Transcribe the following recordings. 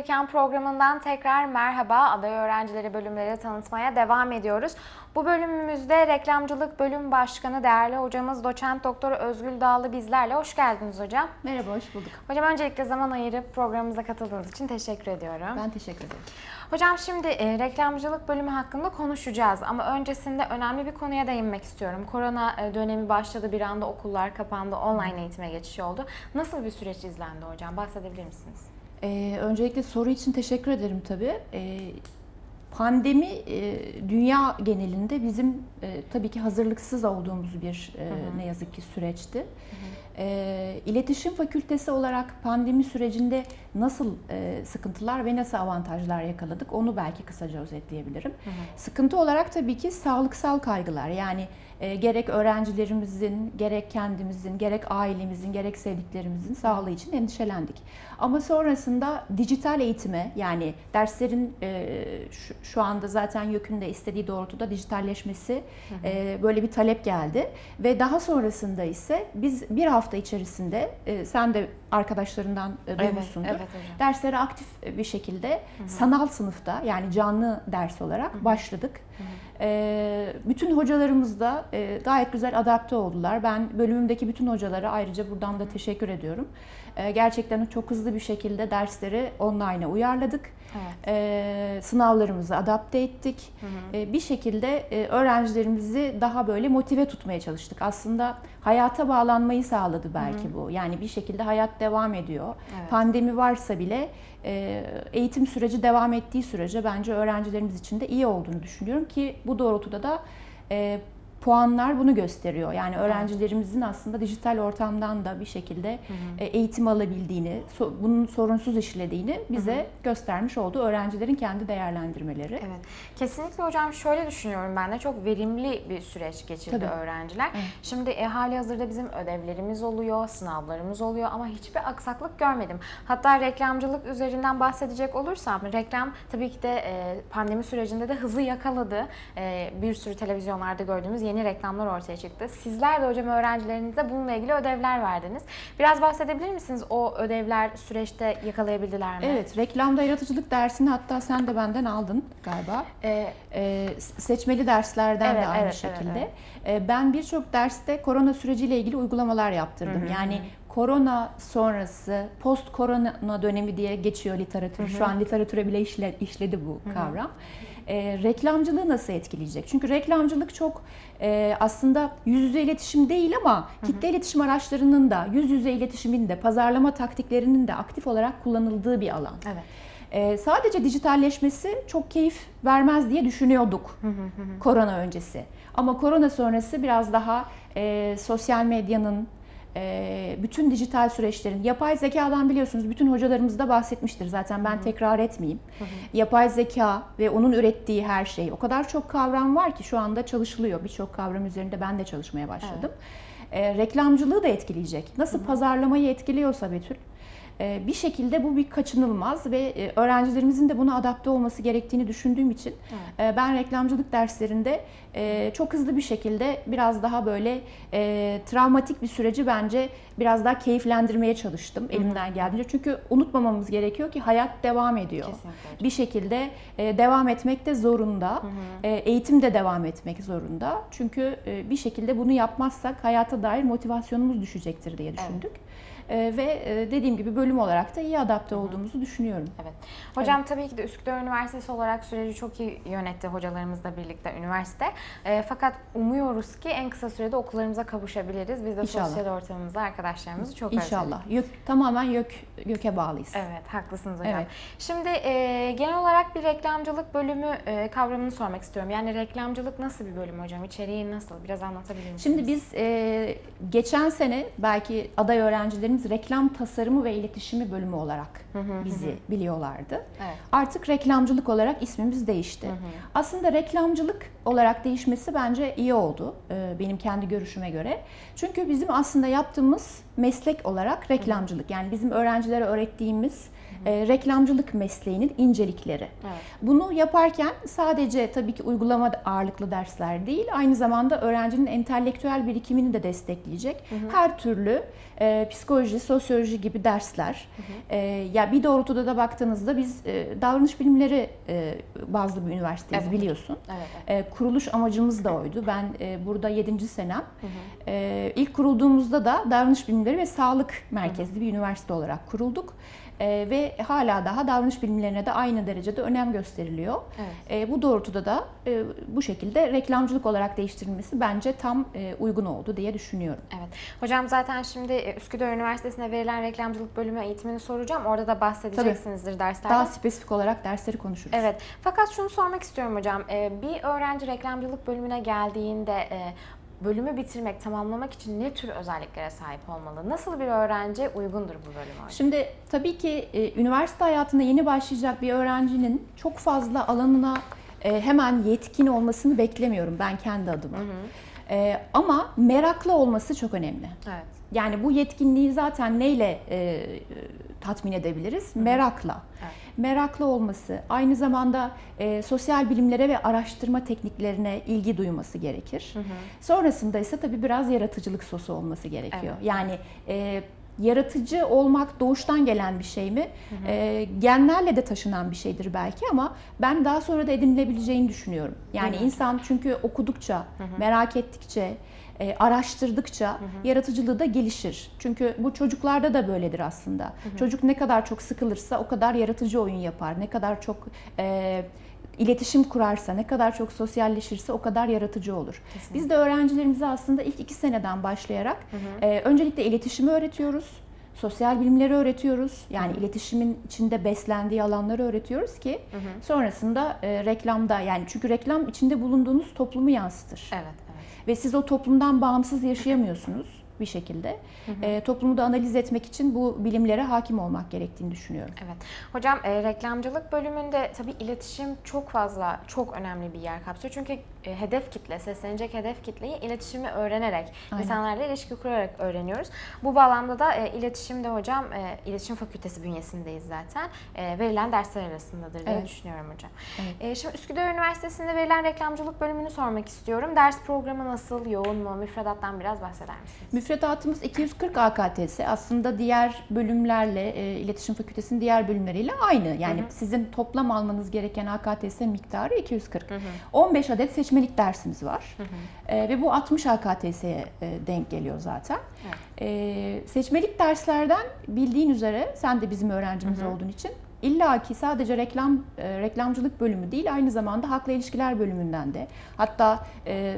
Gelirken programından tekrar merhaba. Aday öğrencileri bölümleri tanıtmaya devam ediyoruz. Bu bölümümüzde reklamcılık bölüm başkanı değerli hocamız doçent doktor Özgül Dağlı bizlerle. Hoş geldiniz hocam. Merhaba, hoş bulduk. Hocam öncelikle zaman ayırıp programımıza katıldığınız için teşekkür ediyorum. Ben teşekkür ederim. Hocam şimdi e, reklamcılık bölümü hakkında konuşacağız ama öncesinde önemli bir konuya değinmek istiyorum. Korona e, dönemi başladı, bir anda okullar kapandı, online eğitime geçiş oldu. Nasıl bir süreç izlendi hocam? Bahsedebilir misiniz? Ee, öncelikle soru için teşekkür ederim tabii. Ee, pandemi e, dünya genelinde bizim e, tabii ki hazırlıksız olduğumuz bir e, ne yazık ki süreçti. E, İletişim Fakültesi olarak pandemi sürecinde nasıl e, sıkıntılar ve nasıl avantajlar yakaladık onu belki kısaca özetleyebilirim. Sıkıntı olarak tabii ki sağlıksal kaygılar yani e, gerek öğrencilerimizin, gerek kendimizin, gerek ailemizin, gerek sevdiklerimizin sağlığı için endişelendik. Ama sonrasında dijital eğitime yani derslerin e, şu, şu anda zaten YÖK'ün de istediği doğrultuda dijitalleşmesi e, böyle bir talep geldi. Ve daha sonrasında ise biz bir hafta içerisinde e, sen de arkadaşlarından e, duymuşsundur. evet hocam. Derslere aktif bir şekilde sanal sınıfta yani canlı ders olarak başladık. Ee, bütün hocalarımız da e, gayet güzel adapte oldular. Ben bölümümdeki bütün hocalara ayrıca buradan da teşekkür ediyorum. Ee, gerçekten çok hızlı bir şekilde dersleri online'a uyarladık. Evet. Ee, sınavlarımızı adapte ettik. Ee, bir şekilde e, öğrencilerimizi daha böyle motive tutmaya çalıştık. Aslında hayata bağlanmayı sağladı belki bu. Yani bir şekilde hayat devam ediyor. Evet. Pandemi varsa bile e, eğitim süreci devam ettiği sürece bence öğrencilerimiz için de iyi olduğunu düşünüyorum ki bu doğrultuda da e, puanlar bunu gösteriyor. Yani öğrencilerimizin aslında dijital ortamdan da bir şekilde e, eğitim alabildiğini, so- bunun sorunsuz işlediğini bize göstermiş oldu öğrencilerin kendi değerlendirmeleri. Evet. Kesinlikle hocam şöyle düşünüyorum ben de çok verimli bir süreç geçirdi Tabii. öğrenciler. Şimdi e, hali hazırda bizim ödevlerimiz oluyor, sınavlarımız oluyor ama hiçbir aksaklık görmedim. Hatta reklamcılık üzerinden bahsedecek olursam reklam tabii ki de e, pandemi sürecinde de hızı yakaladı. E, bir sürü televizyonlarda gördüğümüz yeni reklamlar ortaya çıktı. Sizler de hocam öğrencilerinize bununla ilgili ödevler verdiniz. Biraz bahsedebilir misiniz o ödevler süreçte yakalayabildiler mi? Evet, reklamda yaratıcılık dersini hatta sen de benden aldın galiba. E, Ee, seçmeli derslerden Evet, de aynı evet, evet, şekilde. Ee, ben birçok derste korona süreciyle ilgili uygulamalar yaptırdım. Yani korona sonrası, post korona dönemi diye geçiyor literatür. Şu an literatüre bile işle- işledi bu kavram. Ee, reklamcılığı nasıl etkileyecek? Çünkü reklamcılık çok e, aslında yüz yüze iletişim değil ama kitle iletişim araçlarının da yüz yüze iletişimin de pazarlama taktiklerinin de aktif olarak kullanıldığı bir alan. evet. Ee, sadece dijitalleşmesi çok keyif vermez diye düşünüyorduk korona öncesi. Ama korona sonrası biraz daha e, sosyal medyanın, e, bütün dijital süreçlerin, yapay zekadan biliyorsunuz bütün hocalarımız da bahsetmiştir zaten ben tekrar etmeyeyim. Yapay zeka ve onun ürettiği her şey o kadar çok kavram var ki şu anda çalışılıyor. Birçok kavram üzerinde ben de çalışmaya başladım. E, reklamcılığı da etkileyecek. Nasıl pazarlamayı etkiliyorsa Betül, bir şekilde bu bir kaçınılmaz ve e, öğrencilerimizin de buna adapte olması gerektiğini düşündüğüm için e, ben reklamcılık derslerinde e, çok hızlı bir şekilde biraz daha böyle travmatik bir süreci bence biraz daha keyiflendirmeye çalıştım elimden geldiğince. Çünkü unutmamamız gerekiyor ki hayat devam ediyor. Kesinlikle. Bir şekilde devam etmek de zorunda. E, eğitim de devam etmek zorunda. Çünkü bir şekilde bunu yapmazsak hayata dair motivasyonumuz düşecektir diye düşündük. E, ve e, dediğim gibi bölüm olarak da iyi adapte olduğumuzu düşünüyorum. Evet. Hocam tabii ki de Üsküdar Üniversitesi olarak süreci çok iyi yönetti hocalarımızla birlikte üniversite. E, fakat umuyoruz ki en kısa sürede okullarımıza kavuşabiliriz. Biz de İnşallah. sosyal ortamımızda arkadaşlarımızı çok özledik. İnşallah. Yök, tamamen yök, göke bağlıyız. Evet, haklısınız hocam. Evet. Şimdi e, genel olarak bir reklamcılık bölümü e, kavramını sormak istiyorum. Yani reklamcılık nasıl bir bölüm hocam? İçeriği nasıl? Biraz anlatabilir misiniz? Şimdi biz e, geçen sene belki aday öğrencilerimiz reklam tasarımı ve iletişimi bölümü olarak bizi biliyorlardı. Evet. Artık reklamcılık olarak ismimiz değişti. Aslında reklamcılık olarak değişmesi bence iyi oldu e, benim kendi görüşüme göre. Çünkü bizim aslında yaptığımız meslek olarak reklamcılık. Yani bizim öğrencilere öğrettiğimiz e, reklamcılık mesleğinin incelikleri. Evet. Bunu yaparken sadece tabii ki uygulama ağırlıklı dersler değil, aynı zamanda öğrencinin entelektüel birikimini de destekleyecek her türlü e, psikoloji, sosyoloji gibi dersler. E, ya bir doğrultuda da baktığınızda biz e, davranış bilimleri e, bazlı bir üniversiteyiz Evet. biliyorsun. Evet. evet. E, kuruluş amacımız da oydu. Ben e, burada 7. senem. E, ilk kurulduğumuzda da davranış bilimleri ve sağlık merkezli bir üniversite olarak kurulduk. E, ve hala daha davranış bilimlerine de aynı derecede önem gösteriliyor. Evet. E, bu doğrultuda da e, bu şekilde reklamcılık olarak değiştirilmesi bence tam e, uygun oldu diye düşünüyorum. Evet. Hocam zaten şimdi e, Üsküdar Üniversitesi'nde verilen reklamcılık bölümü eğitimini soracağım. Orada da bahsedeceksinizdir derslerden. Daha spesifik olarak dersleri konuşuruz. Evet. Fakat şunu sormak istiyorum hocam. Ee, Bir öğrenci reklamcılık bölümüne geldiğinde e, bölümü bitirmek, tamamlamak için ne tür özelliklere sahip olmalı? Nasıl bir öğrenci uygundur bu hocam? Şimdi tabii ki e, üniversite hayatına yeni başlayacak bir öğrencinin çok fazla alanına e, hemen yetkin olmasını beklemiyorum ben kendi adıma. E, ama meraklı olması çok önemli. Evet. Yani bu yetkinliği zaten neyle e, tatmin edebiliriz? Merakla. Evet. Meraklı olması, aynı zamanda e, sosyal bilimlere ve araştırma tekniklerine ilgi duyması gerekir. Sonrasında ise tabii biraz yaratıcılık sosu olması gerekiyor. Evet. Yani e, yaratıcı olmak doğuştan gelen bir şey mi? E, genlerle de taşınan bir şeydir belki ama ben daha sonra da edinilebileceğini düşünüyorum. Yani Değil mi? insan çünkü okudukça, merak ettikçe, e, araştırdıkça yaratıcılığı da gelişir. Çünkü bu çocuklarda da böyledir aslında. Çocuk ne kadar çok sıkılırsa o kadar yaratıcı oyun yapar. Ne kadar çok e, iletişim kurarsa, ne kadar çok sosyalleşirse o kadar yaratıcı olur. Biz de öğrencilerimize aslında ilk iki seneden başlayarak e, öncelikle iletişimi öğretiyoruz. Sosyal bilimleri öğretiyoruz. Yani iletişimin içinde beslendiği alanları öğretiyoruz ki sonrasında e, reklamda yani çünkü reklam içinde bulunduğunuz toplumu yansıtır. Evet, evet. Ve siz o toplumdan bağımsız yaşayamıyorsunuz bir şekilde. E, toplumu da analiz etmek için bu bilimlere hakim olmak gerektiğini düşünüyorum. Evet. Hocam e, reklamcılık bölümünde tabii iletişim çok fazla, çok önemli bir yer kapsıyor. Çünkü e, hedef kitle, seslenecek hedef kitleyi iletişimi öğrenenerek, Aynen. insanlarla ilişki kurarak öğreniyoruz. Bu bağlamda da e, iletişimde hocam, e, iletişim fakültesi bünyesindeyiz zaten. E, verilen dersler arasındadır diye Evet. düşünüyorum hocam. Evet. E, şimdi Üsküdar Üniversitesi'nde verilen reklamcılık bölümünü sormak istiyorum. Ders programı nasıl, yoğun mu, müfredattan biraz bahseder misiniz? Müfredatımız 240 AKTS. Aslında diğer bölümlerle, e, iletişim fakültesinin diğer bölümleriyle aynı. Yani sizin toplam almanız gereken AKTS miktarı 240. 15 adet seçmelik dersimiz var. E, ve bu 60 AKTS'ye e, denk geliyor zaten. Evet. E, seçmelik derslerden bildiğin üzere, sen de bizim öğrencimiz olduğun için İlla ki sadece reklam e, reklamcılık bölümü değil aynı zamanda halkla ilişkiler bölümünden de hatta e,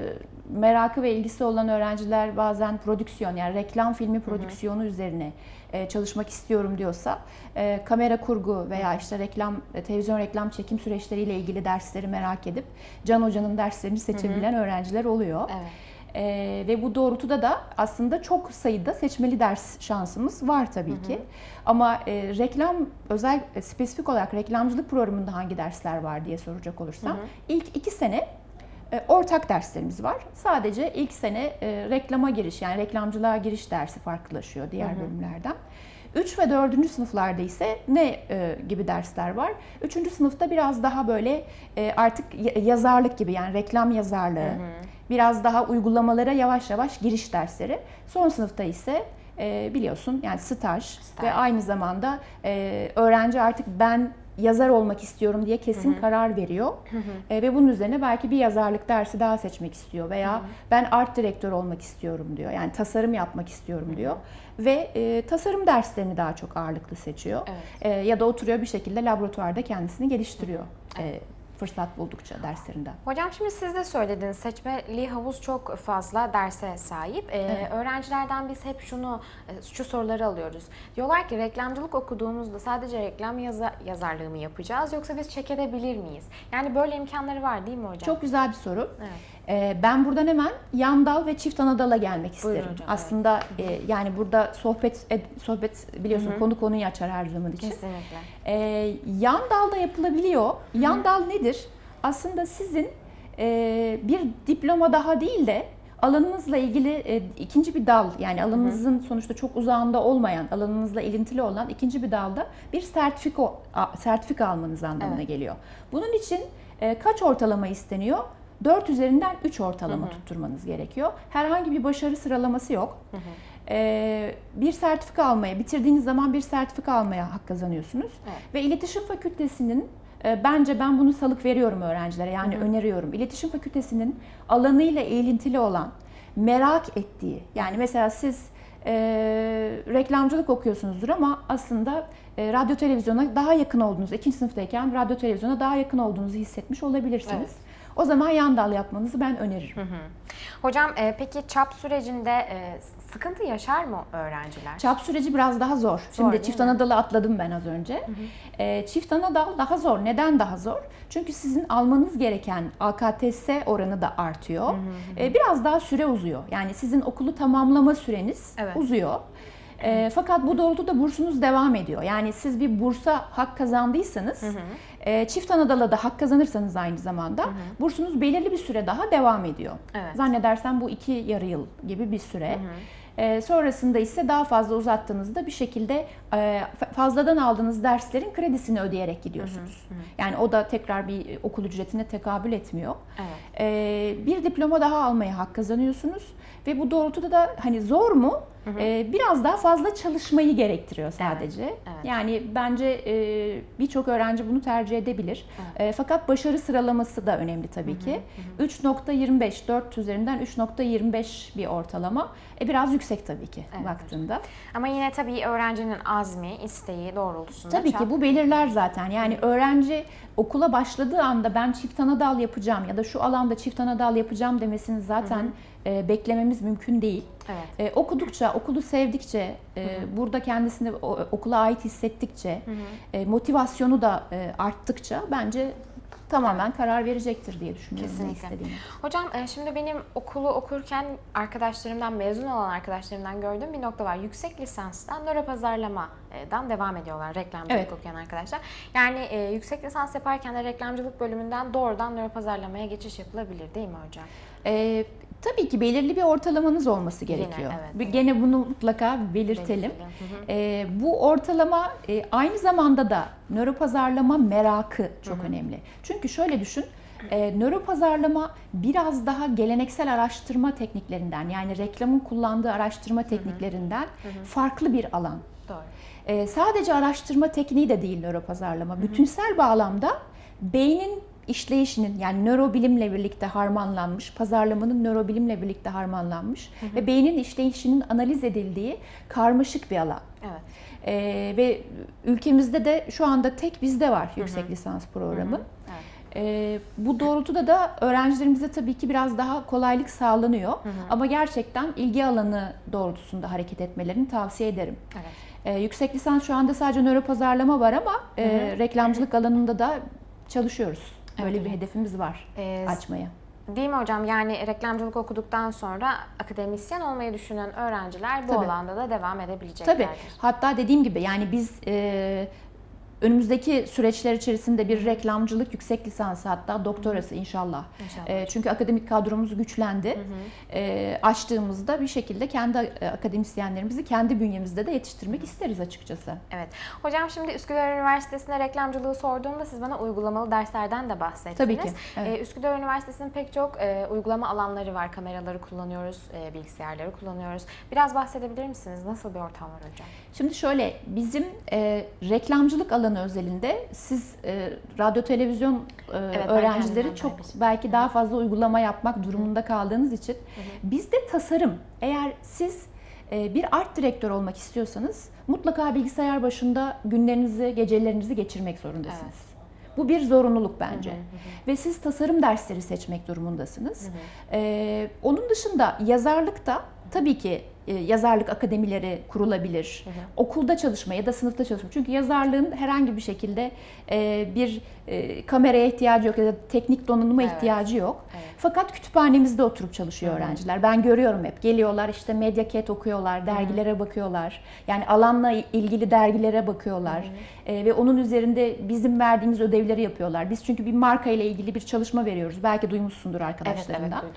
merakı ve ilgisi olan öğrenciler bazen prodüksiyon yani reklam filmi prodüksiyonu üzerine e, çalışmak istiyorum diyorsa e, kamera kurgu veya işte reklam e, televizyon reklam çekim süreçleriyle ilgili dersleri merak edip Can Hoca'nın derslerini seçebilen öğrenciler oluyor. Evet. Ee, ve bu doğrultuda da aslında çok sayıda seçmeli ders şansımız var tabii ki. Ama e, reklam özel e, spesifik olarak reklamcılık programında hangi dersler var diye soracak olursam ilk iki sene e, ortak derslerimiz var. Sadece ilk sene e, reklama giriş yani reklamcılığa giriş dersi farklılaşıyor diğer bölümlerden. 3 ve 4. sınıflarda ise ne e, gibi dersler var? 3. sınıfta biraz daha böyle e, artık ya- yazarlık gibi yani reklam yazarlığı, biraz daha uygulamalara yavaş yavaş giriş dersleri. Son sınıfta ise e, biliyorsun yani staj, Staj. ve aynı zamanda e, öğrenci artık ben yazar olmak istiyorum diye kesin karar veriyor. E, ve bunun üzerine belki bir yazarlık dersi daha seçmek istiyor veya ben art direktör olmak istiyorum diyor. Yani tasarım yapmak istiyorum diyor. Ve e, tasarım derslerini daha çok ağırlıklı seçiyor. Evet. E, ya da oturuyor bir şekilde laboratuvarda kendisini geliştiriyor. E, fırsat buldukça derslerinden. Hocam şimdi siz de söylediniz seçmeli havuz çok fazla derse sahip. Ee, Öğrencilerden biz hep şunu, e, şu soruları alıyoruz. Diyorlar ki reklamcılık okuduğumuzda sadece reklam yaza- yazarlığı mı yapacağız yoksa biz çekebilir miyiz? Yani böyle imkanları var değil mi hocam? Çok güzel bir soru. Evet. Ee, ben buradan hemen yan dal ve çift ana dala gelmek isterim. Buyurun hocam, Aslında e, yani burada sohbet ed- sohbet biliyorsun konu konuyu açar her zaman için. Kesinlikle. Ee, yan dal da yapılabiliyor. Yan dal nedir? Aslında sizin e, bir diploma daha değil de alanınızla ilgili e, ikinci bir dal yani alanınızın sonuçta çok uzağında olmayan alanınızla ilintili olan ikinci bir dalda bir sertifika sertifika almanız anlamına Evet. geliyor. Bunun için e, kaç ortalama isteniyor? 4 üzerinden 3 ortalama tutturmanız gerekiyor. Herhangi bir başarı sıralaması yok. E, bir sertifika almaya, bitirdiğiniz zaman bir sertifika almaya hak kazanıyorsunuz. Evet. Ve iletişim fakültesinin e, bence ben bunu salık veriyorum öğrencilere yani öneriyorum. İletişim fakültesinin alanıyla ilintili olan merak ettiği yani mesela siz e, reklamcılık okuyorsunuzdur ama aslında e, radyo televizyona daha yakın olduğunuzu, ikinci sınıftayken radyo televizyona daha yakın olduğunuzu hissetmiş olabilirsiniz. Evet. O zaman yan dal yapmanızı ben öneririm. Hocam e, peki çap sürecinde e, sıkıntı yaşar mı öğrenciler? Çap süreci biraz daha zor. Şimdi değil çift mi? anadalı atladım ben az önce. Ee, çift anadal daha zor. Neden daha zor? Çünkü sizin almanız gereken AKTS oranı da artıyor. Ee, biraz daha süre uzuyor. Yani sizin okulu tamamlama süreniz Evet. uzuyor. Ee, fakat bu doğrultuda bursunuz devam ediyor. Yani siz bir bursa hak kazandıysanız, e, çift anadala da hak kazanırsanız aynı zamanda bursunuz belirli bir süre daha devam ediyor. Evet. Zannedersem bu iki yarı yıl gibi bir süre. Ee, sonrasında ise daha fazla uzattığınızda bir şekilde e, fa- fazladan aldığınız derslerin kredisini ödeyerek gidiyorsunuz. Yani o da tekrar bir e, okul ücretine tekabül etmiyor. Evet. Ee, bir diploma daha almaya hak kazanıyorsunuz ve bu doğrultuda da hani zor mu? Ee, biraz daha fazla çalışmayı gerektiriyor sadece. evet. Yani bence e, birçok öğrenci bunu tercih edebilir. E, fakat başarı sıralaması da önemli tabii ki. 3.25 4 üzerinden 3.25 bir ortalama. E, biraz yüksek tabii ki Evet. baktığında. Ama yine tabii öğrencinin azmi, isteği doğrultusunda Tabii çap- ki bu belirler zaten. Yani öğrenci okula başladığı anda ben çift ana dal yapacağım ya da şu alanda çift ana dal yapacağım demesini zaten e, beklememiz mümkün değil. Evet. E, okudukça, okulu sevdikçe, e, burada kendisini okula ait hissettikçe, e, motivasyonu da e, arttıkça bence tamamen karar verecektir diye düşünüyorum Kesinlikle. Hocam e, şimdi benim okulu okurken arkadaşlarımdan, mezun olan arkadaşlarımdan gördüğüm bir nokta var. Yüksek lisanstan nöropazarlamadan devam ediyorlar reklamcılık Evet. okuyan arkadaşlar. Yani e, yüksek lisans yaparken de reklamcılık bölümünden doğrudan nöropazarlamaya geçiş yapılabilir değil mi hocam? E, tabii ki belirli bir ortalamanız olması Yine, gerekiyor. Bir- evet. Gene bunu mutlaka belirtelim. Belirtelim. Hı hı. E, bu ortalama e, aynı zamanda da nöropazarlama merakı çok önemli. Çünkü şöyle düşün, e, nöropazarlama biraz daha geleneksel araştırma tekniklerinden yani reklamın kullandığı araştırma tekniklerinden farklı bir alan. Doğru. E, sadece araştırma tekniği de değil nöropazarlama. Bütünsel bağlamda beynin işleyişinin yani nörobilimle birlikte harmanlanmış, pazarlamanın nörobilimle birlikte harmanlanmış ve beynin işleyişinin analiz edildiği karmaşık bir alan. Evet. Ee, ve ülkemizde de şu anda tek bizde var yüksek lisans programı. Evet. Ee, bu doğrultuda da öğrencilerimize tabii ki biraz daha kolaylık sağlanıyor. Ama gerçekten ilgi alanı doğrultusunda hareket etmelerini tavsiye ederim. Evet. Ee, yüksek lisans şu anda sadece nöropazarlama var ama e, reklamcılık alanında da çalışıyoruz. Böyle Evet, bir hedefimiz var Ee, açmaya. Değil mi hocam? Yani reklamcılık okuduktan sonra akademisyen olmayı düşünen öğrenciler bu Tabii. alanda da devam edebileceklerdir. Tabii. Hatta dediğim gibi yani biz e, önümüzdeki süreçler içerisinde bir reklamcılık yüksek lisansı hatta doktorası inşallah. İnşallah. E, çünkü akademik kadromuz güçlendi. E, açtığımızda bir şekilde kendi e, akademisyenlerimizi kendi bünyemizde de yetiştirmek isteriz açıkçası. Evet. Hocam şimdi Üsküdar Üniversitesi'nde reklamcılığı sorduğumda siz bana uygulamalı derslerden de bahsettiniz. Tabii ki, evet. Ee, Üsküdar Üniversitesi'nin pek çok e, uygulama alanları var. Kameraları kullanıyoruz, e, bilgisayarları kullanıyoruz. Biraz bahsedebilir misiniz? Nasıl bir ortam var hocam? Şimdi şöyle bizim e, reklamcılık alanı özelinde siz e, radyo televizyon e, ben öğrencileri çok paylaşayım. belki daha fazla uygulama yapmak durumunda kaldığınız için bizde tasarım eğer siz e, bir art direktör olmak istiyorsanız mutlaka bilgisayar başında günlerinizi, gecelerinizi geçirmek zorundasınız. Bu bir zorunluluk bence. Ve siz tasarım dersleri seçmek durumundasınız. Ee, onun dışında yazarlıkta tabii ki yazarlık akademileri kurulabilir. Okulda çalışma ya da sınıfta çalışma. Çünkü yazarlığın herhangi bir şekilde e, bir e, kameraya ihtiyacı yok ya da teknik donanıma Evet. ihtiyacı yok. Evet. Fakat kütüphanemizde oturup çalışıyor öğrenciler. Ben görüyorum hep. Geliyorlar işte Mediacat okuyorlar, dergilere bakıyorlar. Yani alanla ilgili dergilere bakıyorlar. E, ve onun üzerinde bizim verdiğimiz ödevleri yapıyorlar. Biz çünkü bir marka ile ilgili bir çalışma veriyoruz. Belki duymuşsundur Evet, evet arkadaşlarından. hocam.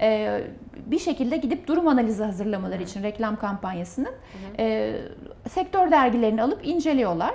Ee, bir şekilde gidip durum analizi hazırlamaları için reklam kampanyasının e, sektör dergilerini alıp inceliyorlar.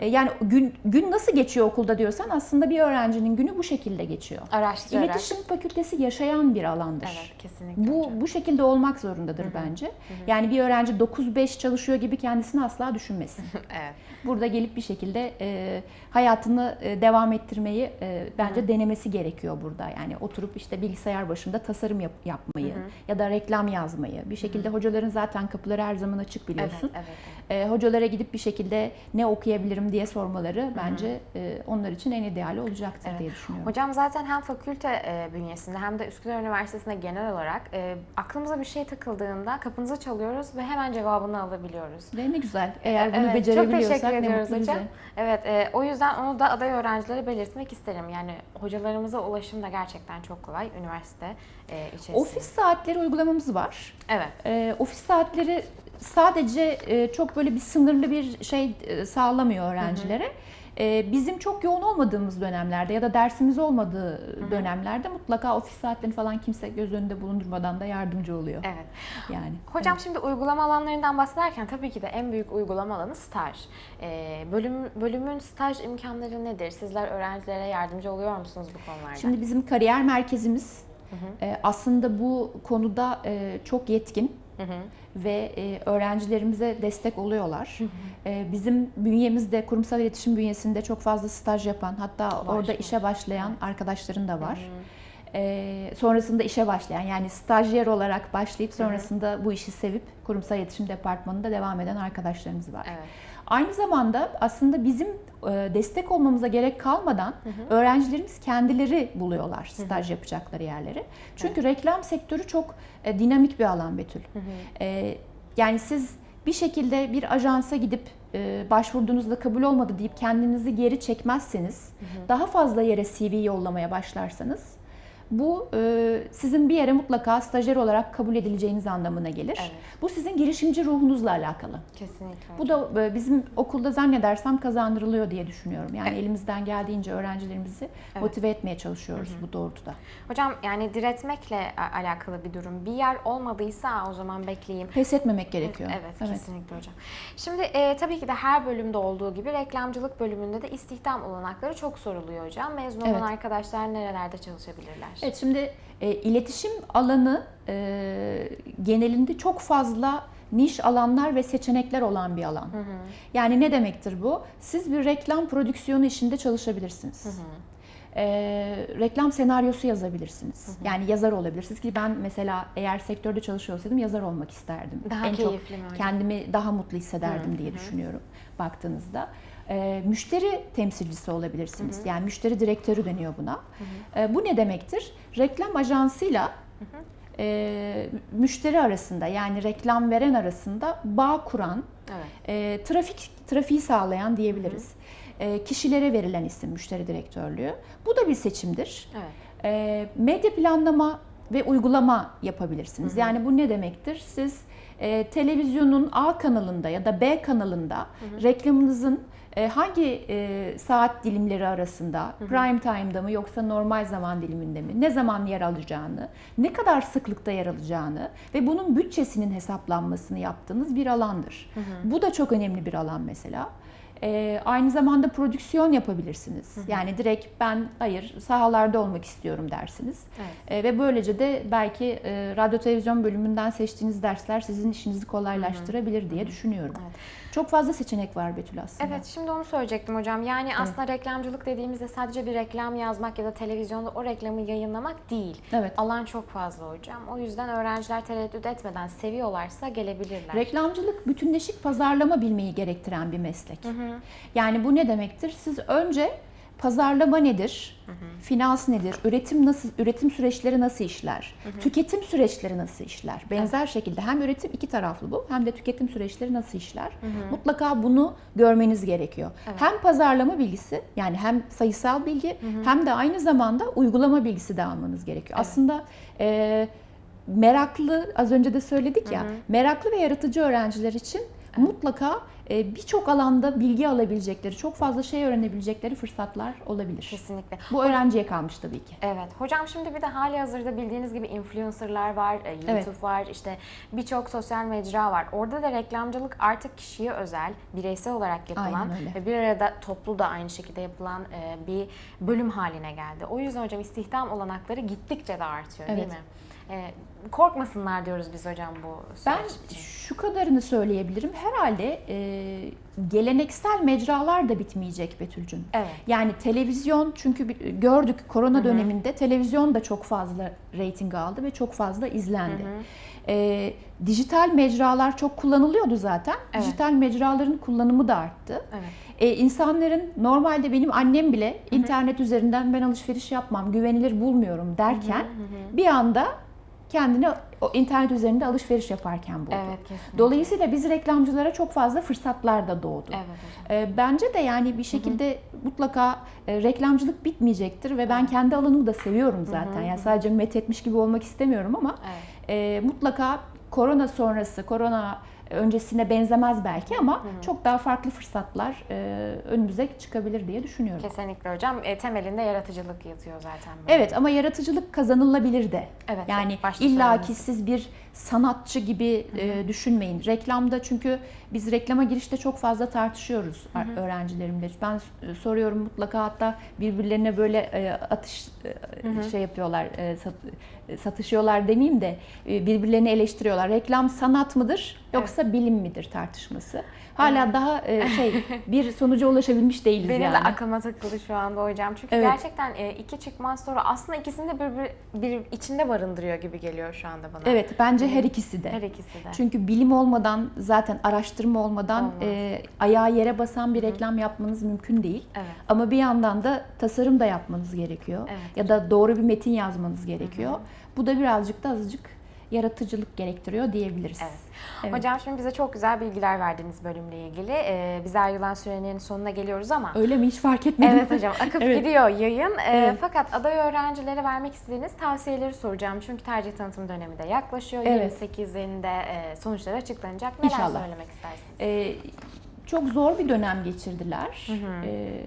E, yani gün gün nasıl geçiyor okulda diyorsan aslında bir öğrencinin günü bu şekilde geçiyor. Araştırarak. İletişim fakültesi yaşayan bir alandır. Evet kesinlikle Bu bu şekilde olmak zorundadır bence. Yani bir öğrenci 9-5 çalışıyor gibi kendisini asla düşünmesin. evet. Burada gelip bir şekilde e, hayatını e, devam ettirmeyi e, bence denemesi gerekiyor burada. Yani oturup işte bilgisayar başında tasarım yap- yapmayı ya da reklam yazmayı. Bir şekilde hocaların zaten kapıları her zaman açık Evet, biliyorsun. evet. E, hocalara gidip bir şekilde ne okuyabilirim diye sormaları bence e, onlar için en ideali olacaktır Evet. diye düşünüyorum. Hocam zaten hem fakülte e, bünyesinde hem de Üsküdar Üniversitesi'nde genel olarak e, aklımıza bir şey takıldığında kapınızı çalıyoruz ve hemen cevabını alabiliyoruz. Ve ne güzel. Eğer bunu Evet, çok becerebiliyorsak teşekkür ne ediyoruz hocam. bize. Evet, e, o yüzden onu da aday öğrencilere belirtmek isterim. Yani hocalarımıza ulaşım da gerçekten çok kolay üniversite e, içerisinde. Ofis saatleri uygulamamız var. Evet. E, ofis saatleri sadece e, çok böyle bir sınırlı bir şey e, sağlamıyor öğrencilere. E, bizim çok yoğun olmadığımız dönemlerde ya da dersimiz olmadığı dönemlerde mutlaka ofis saatlerini falan kimse göz önünde bulundurmadan da yardımcı oluyor. Evet. Yani. Hocam şimdi uygulama alanlarından bahsederken tabii ki de en büyük uygulama alanı staj. E, bölüm bölümün staj imkanları nedir? Sizler öğrencilere yardımcı oluyor musunuz bu konularda? Şimdi bizim kariyer merkezimiz e, aslında bu konuda e, çok yetkin. Hı hı. ve e, öğrencilerimize destek oluyorlar. E, bizim bünyemizde kurumsal iletişim bünyesinde çok fazla staj yapan hatta orada var. işe başlayan arkadaşların da var. E, sonrasında işe başlayan yani stajyer olarak başlayıp sonrasında bu işi sevip kurumsal iletişim departmanında devam eden arkadaşlarımız var. Evet. Aynı zamanda aslında bizim e, destek olmamıza gerek kalmadan öğrencilerimiz kendileri buluyorlar staj yapacakları yerleri. Çünkü reklam sektörü çok e, dinamik bir alan Betül. E, yani siz bir şekilde bir ajansa gidip e, başvurduğunuzda kabul olmadı deyip kendinizi geri çekmezseniz, daha fazla yere CV yollamaya başlarsanız bu e, sizin bir yere mutlaka stajyer olarak kabul edileceğiniz anlamına gelir. Evet. Bu sizin girişimci ruhunuzla alakalı. Kesinlikle. Bu da e, bizim okulda zannedersem kazandırılıyor diye düşünüyorum. Yani elimizden geldiğince öğrencilerimizi motive etmeye çalışıyoruz bu doğrultuda. Hocam yani diretmekle alakalı bir durum. Bir yer olmadıysa o zaman bekleyeyim. Pes etmemek gerekiyor. Evet, kesinlikle hocam. Şimdi e, tabii ki de her bölümde olduğu gibi reklamcılık bölümünde de istihdam olanakları çok soruluyor hocam. Mezun olan Evet. arkadaşlar nerelerde çalışabilirler? Evet şimdi e, iletişim alanı e, genelinde çok fazla niş alanlar ve seçenekler olan bir alan. Yani ne demektir bu? Siz bir reklam prodüksiyonu işinde çalışabilirsiniz. E, reklam senaryosu yazabilirsiniz. Yani yazar olabilirsiniz ki ben mesela eğer sektörde çalışıyor olsaydım yazar olmak isterdim. Daha en keyifli mi çok hocam? kendimi daha mutlu hissederdim diye düşünüyorum baktığınızda. E, müşteri temsilcisi olabilirsiniz. Yani müşteri direktörü deniyor buna. E, bu ne demektir? Reklam ajansıyla e, müşteri arasında yani reklam veren arasında bağ kuran, Evet. e, trafik trafiği sağlayan diyebiliriz. E, kişilere verilen isim müşteri direktörlüğü. Bu da bir seçimdir. Evet. E, medya planlama ve uygulama yapabilirsiniz. Yani bu ne demektir? Siz e, televizyonun A kanalında ya da B kanalında reklamınızın e, hangi e, saat dilimleri arasında, prime time'da mı yoksa normal zaman diliminde mi, ne zaman yer alacağını, ne kadar sıklıkta yer alacağını ve bunun bütçesinin hesaplanmasını yaptığınız bir alandır. Bu da çok önemli bir alan mesela. E, aynı zamanda prodüksiyon yapabilirsiniz. Yani direkt ben hayır sahalarda olmak istiyorum dersiniz. Evet. E, ve böylece de belki e, radyo televizyon bölümünden seçtiğiniz dersler sizin işinizi kolaylaştırabilir diye düşünüyorum. Evet. Çok fazla seçenek var Betül aslında. Evet şimdi onu söyleyecektim hocam. Yani aslında reklamcılık dediğimizde sadece bir reklam yazmak ya da televizyonda o reklamı yayınlamak değil. Evet. Alan çok fazla hocam. O yüzden öğrenciler tereddüt etmeden seviyorlarsa gelebilirler. Reklamcılık bütünleşik pazarlama bilmeyi gerektiren bir meslek. Yani bu ne demektir? Siz önce pazarlama nedir? Finans nedir? Üretim nasıl üretim süreçleri nasıl işler? Tüketim süreçleri nasıl işler? Benzer şekilde hem üretim iki taraflı bu hem de tüketim süreçleri nasıl işler? Mutlaka bunu görmeniz gerekiyor. Hem pazarlama bilgisi yani hem sayısal bilgi hem de aynı zamanda uygulama bilgisi de almanız gerekiyor. Aslında e, meraklı az önce de söyledik ya meraklı ve yaratıcı öğrenciler için mutlaka e, birçok alanda bilgi alabilecekleri, çok fazla şey öğrenebilecekleri fırsatlar olabilir. Kesinlikle. Bu öğrenciye kalmış tabii ki. Evet. Hocam şimdi bir de hali hazırda bildiğiniz gibi influencerlar var, e, YouTube Evet. var, işte birçok sosyal mecra var. Orada da reklamcılık artık kişiye özel, bireysel olarak yapılan ve bir arada toplu da aynı şekilde yapılan e, bir bölüm haline geldi. O yüzden hocam istihdam olanakları gittikçe de artıyor değil Evet. mi? E, korkmasınlar diyoruz biz hocam bu Ben süreç için. şu kadarını söyleyebilirim. Herhalde e, geleneksel mecralar da bitmeyecek Betül'cüm. Evet. Yani televizyon çünkü gördük korona döneminde televizyon da çok fazla reyting aldı ve çok fazla izlendi. E, dijital mecralar çok kullanılıyordu zaten. Evet. Dijital mecraların kullanımı da arttı. Evet. E, insanların normalde benim annem bile internet üzerinden ben alışveriş yapmam, güvenilir bulmuyorum derken bir anda kendini o internet üzerinde alışveriş yaparken buldu. Evet kesinlikle. Dolayısıyla biz reklamcılara çok fazla fırsatlar da doğdu. Evet hocam. E, Bence de yani bir şekilde mutlaka e, reklamcılık bitmeyecektir ve ben kendi alanımı da seviyorum zaten. Yani sadece methetmiş gibi olmak istemiyorum ama Evet. e, mutlaka korona sonrası, korona öncesine benzemez belki ama çok daha farklı fırsatlar e, önümüze çıkabilir diye düşünüyorum. Kesinlikle hocam. E, temelinde yaratıcılık yatıyor zaten. bunun. Evet ama yaratıcılık kazanılabilir de. Evet, Yani illaki siz bir sanatçı gibi e, düşünmeyin. Reklamda çünkü biz reklama girişte çok fazla tartışıyoruz ö- öğrencilerimle. Ben soruyorum mutlaka hatta birbirlerine böyle e, atış e, şey yapıyorlar, e, sat- satışıyorlar demeyeyim de e, birbirlerini eleştiriyorlar. Reklam sanat mıdır yoksa bilim midir tartışması. Hala daha e, şey bir sonuca ulaşabilmiş değiliz Benim yani. de aklıma takıldı şu anda hocam. Çünkü Evet. gerçekten e, iki çıkmaz soru aslında ikisini de bir, bir içinde barındırıyor gibi geliyor şu anda bana. Evet bence her ikisi de. Her ikisi de. Çünkü bilim olmadan zaten araştırma olmadan Olmaz. e, ayağa yere basan bir reklam yapmanız mümkün değil. Evet. Ama bir yandan da tasarım da yapmanız gerekiyor. Evet. Ya da doğru bir metin yazmanız gerekiyor. Bu da birazcık da azıcık yaratıcılık gerektiriyor diyebiliriz. Evet. Evet. Hocam şimdi bize çok güzel bilgiler verdiniz bölümle ilgili. Ee, biz ayrılan sürenin sonuna geliyoruz ama Öyle mi hiç fark etmedim. Evet hocam akıp Evet. gidiyor yayın. Ee, Evet. Fakat aday öğrencilere vermek istediğiniz tavsiyeleri soracağım. Çünkü tercih tanıtım dönemi de yaklaşıyor. Evet. 28'inde e, sonuçlar açıklanacak. Neler İnşallah. söylemek istersiniz? Ee, çok zor bir dönem geçirdiler. Ee,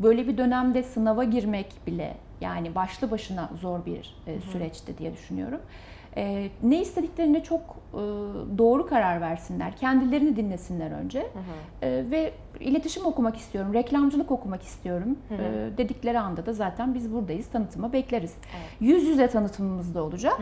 böyle bir dönemde sınava girmek bile yani başlı başına zor bir e, süreçti diye düşünüyorum. Ee, ne istediklerine çok e, doğru karar versinler, kendilerini dinlesinler önce. Ee, ve iletişim okumak istiyorum, reklamcılık okumak istiyorum ee, dedikleri anda da zaten biz buradayız, tanıtıma bekleriz. Evet. Yüz yüze tanıtımımız da olacak,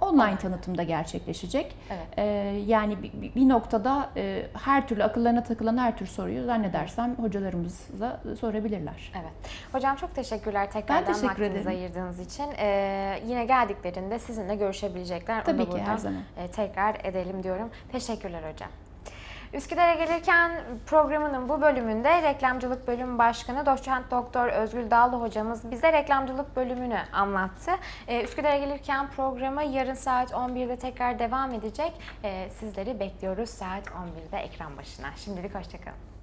online tanıtım da gerçekleşecek. Evet. Ee, yani bir, noktada e, her türlü akıllarına takılan her tür soruyu zannedersem hocalarımıza sorabilirler. Evet. Hocam çok teşekkürler tekrardan teşekkür vaktinizi ederim. ayırdığınız için. Ee, yine geldiklerinde sizinle görüşebilecekler. Onu Tabii da ki, her zaman. e, tekrar edelim diyorum. Teşekkürler hocam. Üsküdar'a gelirken programının bu bölümünde reklamcılık bölüm başkanı doçent doktor Özgül Dağlı hocamız bize reklamcılık bölümünü anlattı. Ee, Üsküdar'a gelirken programı yarın saat 11'de tekrar devam edecek. Ee, sizleri bekliyoruz saat 11'de ekran başına. Şimdilik hoşçakalın.